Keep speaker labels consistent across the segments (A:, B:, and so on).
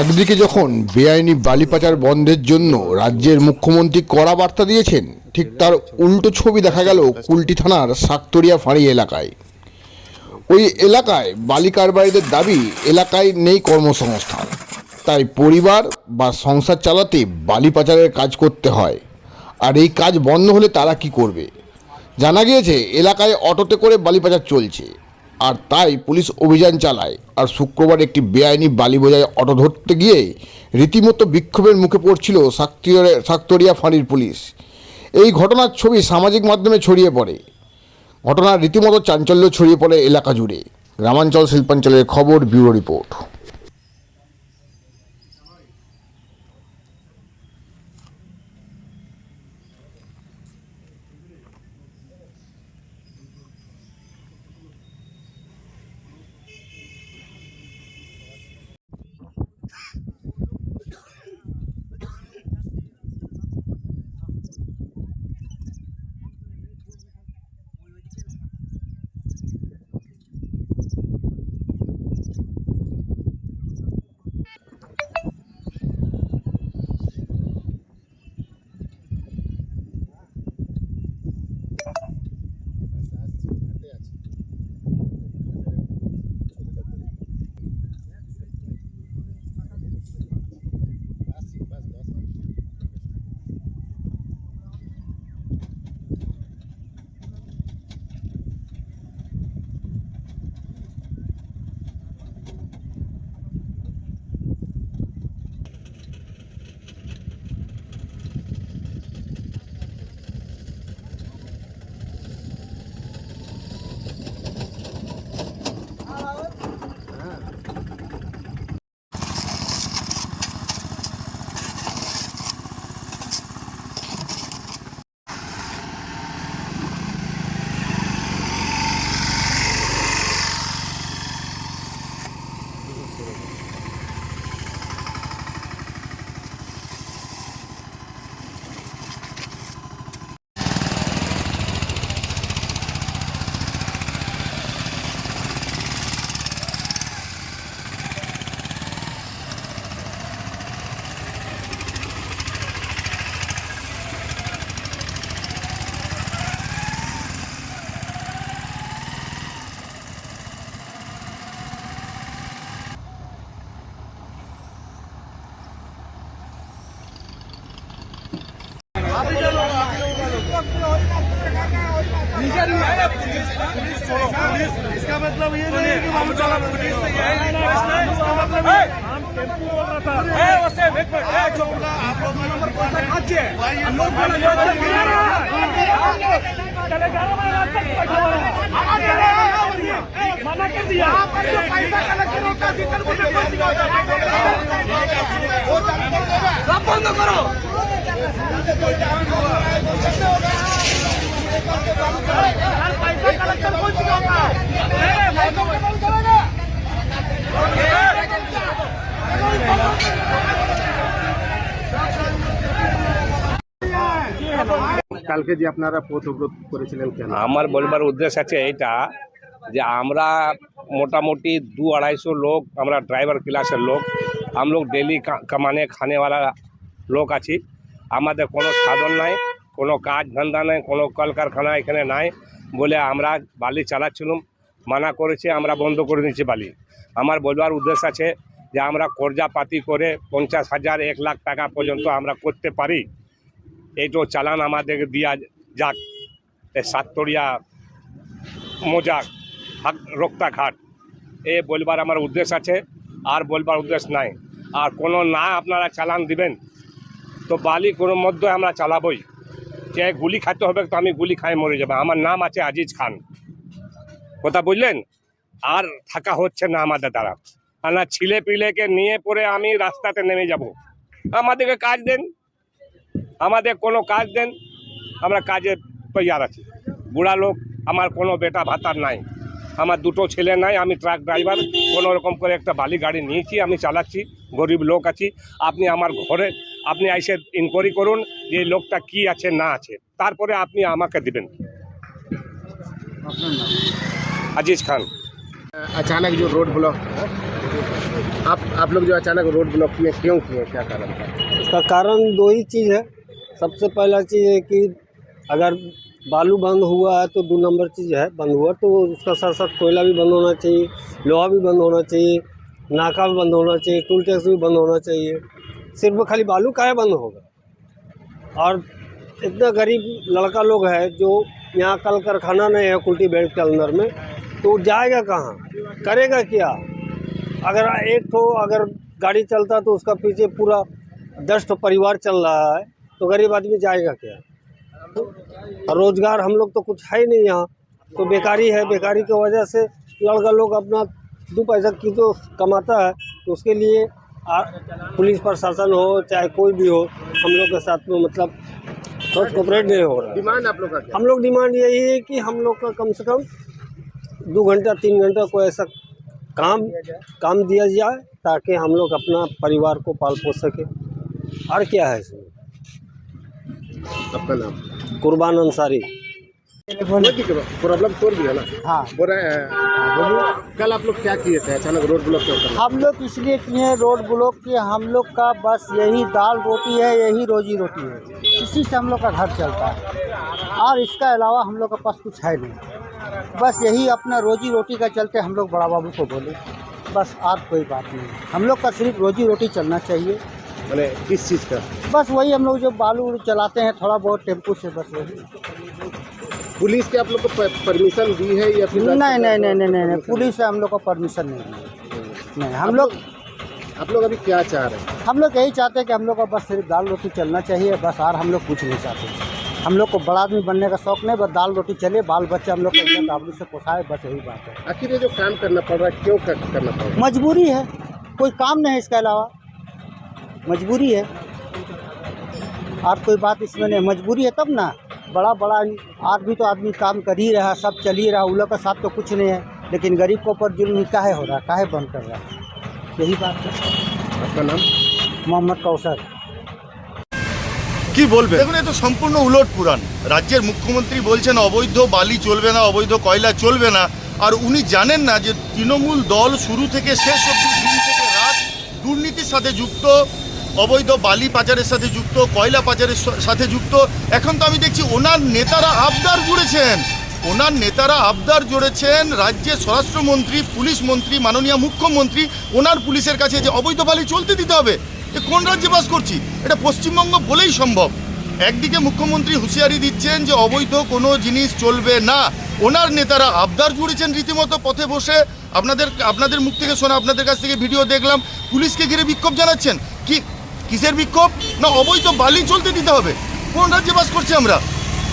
A: একদিকে যখন বেআইনি বালি পাচার বন্ধের জন্য রাজ্যের মুখ্যমন্ত্রী কড়া বার্তা দিয়েছেন, ঠিক তার উল্টো ছবি দেখা গেল কুলটি থানার সাক্তরিয়া ফাঁড়ি এলাকায়। ওই এলাকায় বালি কারবারিদের দাবি, এলাকায় নেই কর্মসংস্থান। তাই পরিবার বা সংসার চালাতে বালি পাচারের কাজ করতে হয়। আর এই কাজ বন্ধ হলে তারা কি করবে? জানা গিয়েছে, এলাকায় অটোতে করে বালি পাচার চলছে। আর তাই পুলিশ অভিযান চালায়। আর শুক্রবার একটি বেআইনি বালি বোঝায় অটো ধরতে গিয়ে রীতিমতো বিক্ষোভের মুখে পড়ছিল সাক্তরিয়া ফাঁড়ির পুলিশ। এই ঘটনার ছবি সামাজিক মাধ্যমে ছড়িয়ে পড়ে। ঘটনার রীতিমতো চাঞ্চল্য ছড়িয়ে পড়ে এলাকা জুড়ে। গ্রামাঞ্চল শিল্পাঞ্চলের খবর, ব্যুরো রিপোর্ট।
B: नीचे नहीं आया पुलिस पुलिस छोड़ो पुलिस इसका मतलब ये नहीं कि हम चला पुलिस से ये इसका मतलब हम टेंपो बोल रहा था ए उसे एक मिनट ए छोड़ना आप लोग नंबर कौन सा आज है हम लोग बोल रहे हैं चले जा रहा मना कर दिया आप जो पैसा कलेक्ट करो का ज़िक्र मुझे बंद करो सब बंद करो
C: কালকে যে আপনারা পথব্রত করেছিলেন কেন
D: আমার বলবার উদ্দেশ্য আছে এটা যে আমরা মোটামুটি দু আড়াইশो লোক আমরা ড্রাইভার ক্লাসের লোক আমলোক ডেলি কামানে খানে वाला লোক আছি আমাদের কোনো সাধন নাই কোনো কাজ ধান্দা নাই, কোনো কলকারখানা এখানে নাই বলে আমরা বালি চালাচ্ছিলাম, মানা করেছে, আমরা বন্ধ করে দিয়েছি বালি। আমার বলবার উদ্দেশ্য আছে যে আমরা কর্জাপাতি করে পঞ্চাশ হাজার, এক লাখ টাকা পর্যন্ত আমরা করতে পারি। এই এইটো চালান আমাদেরকে দিয়া যাক সাততরিয়া মোজাক রক্তাঘাট এ বলবার আমার উদ্দেশ্য আছে, আর বলবার উদ্দেশ্য নাই। আর কোনো না আপনারা চালান দিবেন, তো বালি কোনো মধ্যে আমরা চালাবই। যে গুলি খাইতে হবে তো আমি গুলি খাই মরে যাব। আমার নাম আছে আজিজ খান। কথা বুঝলেন? আর থাকা হচ্ছে না আমাদের দ্বারা। আর না ছিলে পিলেকে নিয়ে পরে আমি রাস্তাতে নেমে যাব। আমাদেরকে কাজ দেন। আমাদের কোনো কাজ দেন। আমরা কাজে তৈয়ার আছি। বুড়া লোক, আমার কোনো বেটা ভাতার নাই। আমার দুটো ছেলে নাই আমি ট্রাক ড্রাইভার কোনো রকম করে একটা বালি গাড়ি নিয়েছি আমি চালাচ্ছি গরিব লোক আছি আপনি আমার ঘরে আপনি এসে ইনকোয়ারি করুন যে এই লোকটা কি আছে না আছে তারপরে আপনি আমাকে দিবেন
C: আপনার নাম
D: আজিজ খান
C: अचानक जो रोड ब्लॉक आप आप लोग जो अचानक रोड ब्लॉक किए क्यों किए क्या कारण था
E: इसका कारण दो ही चीज़ है सबसे पहला चीज़ है कि अगर बालू बंद हुआ है तो दो नंबर चीज़ है, बंद हुआ तो उसका साथ साथ कोयला भी बंद होना चाहिए, लोहा भी बंद होना चाहिए, नाका भी बंद होना चाहिए, टूल टैक्स भी बंद होना चाहिए। सिर्फ़ खाली बालू का बंद होगा और इतना गरीब लड़का लोग है जो यहाँ कल कारखाना नहीं है, कुल्टी बेल्ट के अंदर में तो जाएगा कहाँ? करेगा क्या? अगर एक तो अगर गाड़ी चलता तो उसका पीछे पूरा दस ठो परिवार चल रहा है तो गरीब आदमी जाएगा क्या? और रोज़गार हम लोग तो कुछ है ही नहीं यहाँ। तो बेकारी है बेकारी की वजह से लड़का लोग अपना दो पैसा की तो कमाता है तो उसके लिए आ, पुलिस प्रशासन हो चाहे कोई भी हो हम लोग के साथ में मतलब थोड़ा कोऑपरेट नहीं हो रहा।
C: डिमांड आप लोग का
E: हम लोग डिमांड यही है कि हम लोग का कम से कम दो घंटा तीन घंटा कोई ऐसा काम काम दिया जाए ताकि हम लोग अपना परिवार को पाल पोस सके। और क्या है इसमें?
C: आपका नाम
E: कुर्बान अंसारी
C: प्रॉब्लम तोड़ दिया ना
F: हाँ
C: बोल कल आप लोग क्या किए थे अचानक रोड ब्लॉक क्यों
F: हम लोग इसलिए किए हैं रोड ब्लॉक कि हम लोग का बस यही दाल रोटी है यही रोजी रोटी है इसी से हम लोग का घर चलता है और इसका अलावा हम लोग के पास कुछ है नहीं बस यही अपना रोजी रोटी का चलते हम लोग बड़ा बाबू को बोले बस और कोई बात नहीं हम लोग का सिर्फ़ रोजी रोटी चलना चाहिए
C: मैंने किस चीज़ का।
F: बस वही हम लोग जो बालू उलू चलाते हैं थोड़ा बहुत टेंपू से बस वही।
C: पुलिस के आप लोग को परमिशन दी है या फिर
F: नहीं नहीं नहीं नहीं नहीं नहीं पुलिस से हम लोग को परमिशन नहीं दी। नहीं हम लोग
C: आप लोग अभी क्या चाह रहे हैं?
F: हम लोग यही चाहते हैं कि हम लोग को बस सिर्फ़ दाल रोटी चलना चाहिए बस और हम लोग कुछ नहीं चाहते। हम लोग को बड़ा आदमी बनने का शौक नहीं बस दाल रोटी चले बाल बच्चे हम लोग को इज़्ज़त से पोसाए बस यही बात है।
C: आखिर ये जो काम करना पड़ रहा है क्यों करना पड़ रहा है?
F: मजबूरी है कोई काम नहीं है इसके अलावा। मजबूरी है और कोई बात इसमें नहीं मजबूरी है तब ना बड़ा बड़ा आज भी तो आदमी काम कर ही रहा सब चल ही रहा उन लोग के साथ तो कुछ नहीं है लेकिन गरीब के ऊपर जुल्म काहे हो रहा है काहे बंद कर रहा है यही बात है
C: आपका नाम
F: मोहम्मद कौसर
G: কি বলবেন
H: দেখুন এ তো সম্পূর্ণ উলট পুরাণ রাজ্যের মুখ্যমন্ত্রী বলছেন অবৈধ বালি চলবে না অবৈধ কয়লা চলবে না আর উনি জানেন না যে তৃণমূল দল শুরু থেকে শেষ অব্দি দিন থেকে রাত দুর্নীতির সাথে যুক্ত অবৈধ বালি পাচারের সাথে যুক্ত, কয়লা পাচারের সাথে যুক্ত। এখন তো আমি দেখছি ওনার নেতারা আবদার জুড়েছেন ওনার নেতারা আবদার জুড়েছেন রাজ্যের স্বরাষ্ট্রমন্ত্রী, পুলিশ মন্ত্রী, মাননীয় মুখ্যমন্ত্রী, ওনার পুলিশের কাছে যে অবৈধ বালি চলতে দিতে হবে, এ কোন রাজ্যে বাস করছি? এটা পশ্চিমবঙ্গ বলেই সম্ভব। একদিকে মুখ্যমন্ত্রী হুঁশিয়ারি দিচ্ছেন যে অবৈধ কোনো জিনিস চলবে না। ওনার নেতারা আবদার জুড়েছেন রীতিমতো পথে বসে। আপনাদের আপনাদের মুখ থেকে শোনা, আপনাদের কাছ থেকে ভিডিও দেখলাম। পুলিশকে ঘিরে বিক্ষোভ জানাচ্ছেন। কি কিসের বিক্ষোভ? না, অবৈধ বালি চলতে দিতে হবে। কোন রাজ্যে বাস করছি আমরা?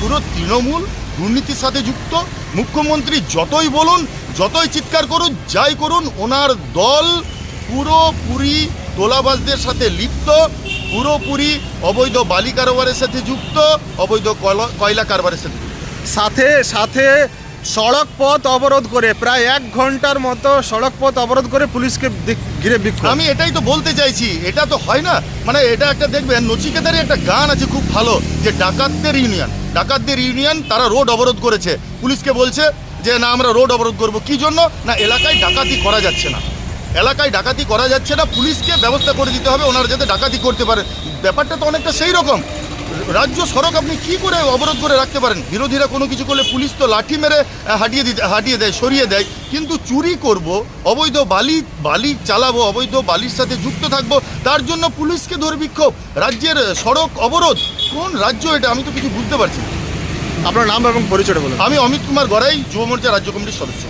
H: পুরো তৃণমূল দুর্নীতির সাথে যুক্ত। মুখ্যমন্ত্রী যতই বলুন, যতই চিৎকার করুন, যাই করুন, ওনার দল পুরোপুরি তোলাবাজদের সাথে লিপ্ত, পুরোপুরি অবৈধ বালি কারবারের সাথে যুক্ত, অবৈধ কয়লা- কারবারের সাথে
G: সাথে সাথে সড়ক পথ অবরোধ করে, প্রায় এক ঘণ্টার মতো সড়ক পথ অবরোধ করে পুলিশকে ঘিরে বিক্ষোভ।
H: আমি এটাই তো বলতে চাইছি, এটা তো হয় না। মানে এটা একটা দেখবেন, নচিকেতারই একটা গান আছে খুব ভালো, যে ডাকাতদের ইউনিয়ন। ডাকাতদের ইউনিয়ন তারা রোড অবরোধ করেছে। পুলিশকে বলছে যে, না, আমরা রোড অবরোধ করব। কি জন্য? না, এলাকায় ডাকাতি করা যাচ্ছে না। এলাকায় ডাকাতি করা যাচ্ছে না, পুলিশকে ব্যবস্থা করে দিতে হবে, ওনারা যাতে ডাকাতি করতে পারে। ব্যাপারটা তো অনেকটা সেই রকম। রাজ্য সড়ক আপনি কি করে অবরোধ করে রাখতে পারেন? বিরোধীরা কোনো কিছু করলে পুলিশ তো লাঠি মেরে হাঁটিয়ে দিতে হাঁটিয়ে দেয় সরিয়ে দেয়। কিন্তু চুরি করব অবৈধ বালি বালি চালাবো অবৈধ বালির সাথে যুক্ত থাকব তার জন্য পুলিশকে ধরে বিক্ষোভ। রাজ্যের সড়ক অবরোধ কোন রাজ্য এটা? আমি তো কিছু বুঝতে পারছি না।
G: আপনার নাম এবং পরিচয়টা বলুন।
H: আমি অমিত কুমার গড়াই যুব মোর্চা রাজ্য কমিটির সদস্য।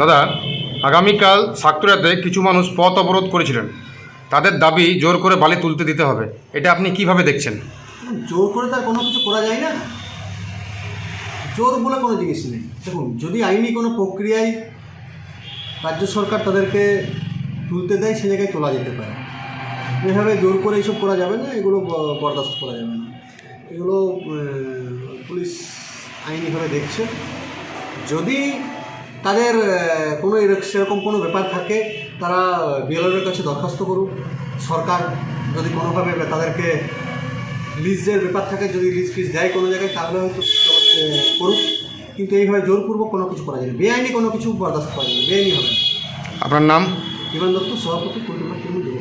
I: দাদা আগামীকাল সাকতুরাতে কিছু মানুষ পথ অবরোধ করেছিলেন। তাদের দাবি জোর করে বালি তুলতে দিতে হবে। এটা আপনি কীভাবে দেখছেন?
J: জোর করে তার কোনো কিছু করা যায় না। জোর বলে কোনো জিনিস নেই। দেখুন, যদি আইনি কোনো প্রক্রিয়ায় রাজ্য সরকার তাদেরকে তুলতে দেয়, সে জায়গায় তোলা যেতে পারে। এভাবে জোর করে এইসব করা যাবে না, এগুলো বরদাস্ত করা যাবে না। এগুলো পুলিশ আইনিভাবে দেখছে। যদি তাদের কোনো সেরকম কোনো ব্যাপার থাকে তারা বিএলওর কাছে দরখাস্ত করুক। সরকার যদি কোনোভাবে তাদেরকে লিজের ব্যাপার থাকে যদি লিজ ফিজ দেয় কোনো জায়গায় তাহলে হয়তো করুক। কিন্তু এইভাবে জোরপূর্বক কোনো কিছু করা যায় না। বেআইনি কোনো কিছু বরদাস্ত করা যায় না। বেআইনি হবে
I: আপনার নাম?
J: বিমান দত্ত সভাপতি কুলটিপাট তৃণমূল যুব